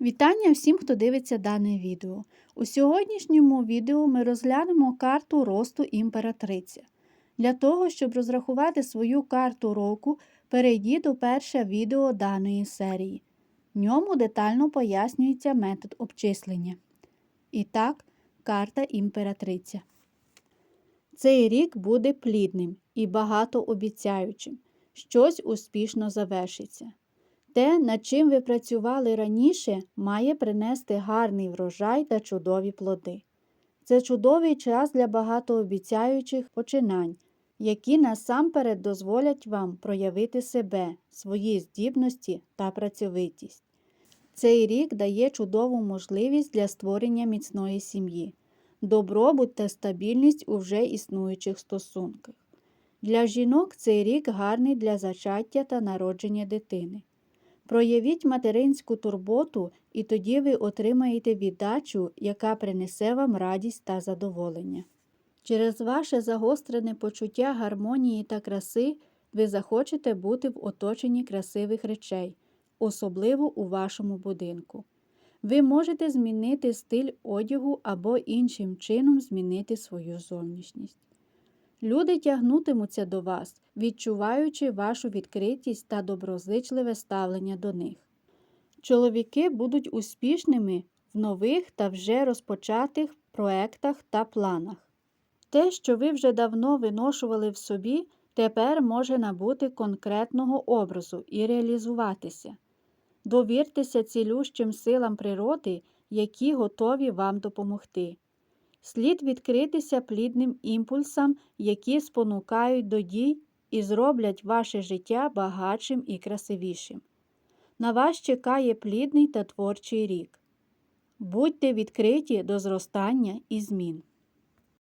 Вітання всім, хто дивиться дане відео. У сьогоднішньому відео ми розглянемо карту росту імператриця. Для того, щоб розрахувати свою карту року, перейдіть до перше відео даної серії. В ньому детально пояснюється метод обчислення. І так, карта імператриця. Цей рік буде плідним і багатообіцяючим. Щось успішно завершиться. Те, над чим ви працювали раніше, має принести гарний врожай та чудові плоди. Це чудовий час для багатообіцяючих починань, які насамперед дозволять вам проявити себе, свої здібності та працьовитість. Цей рік дає чудову можливість для створення міцної сім'ї, добробут та стабільність у вже існуючих стосунках. Для жінок цей рік гарний для зачаття та народження дитини. Проявіть материнську турботу, і тоді ви отримаєте віддачу, яка принесе вам радість та задоволення. Через ваше загострене почуття гармонії та краси ви захочете бути в оточенні красивих речей, особливо у вашому будинку. Ви можете змінити стиль одягу або іншим чином змінити свою зовнішність. Люди тягнутимуться до вас, відчуваючи вашу відкритість та доброзичливе ставлення до них. Чоловіки будуть успішними в нових та вже розпочатих проектах та планах. Те, що ви вже давно виношували в собі, тепер може набути конкретного образу і реалізуватися. Довіртеся цілющим силам природи, які готові вам допомогти. Слід відкритися плідним імпульсам, які спонукають до дій і зроблять ваше життя багатшим і красивішим. На вас чекає плідний та творчий рік. Будьте відкриті до зростання і змін.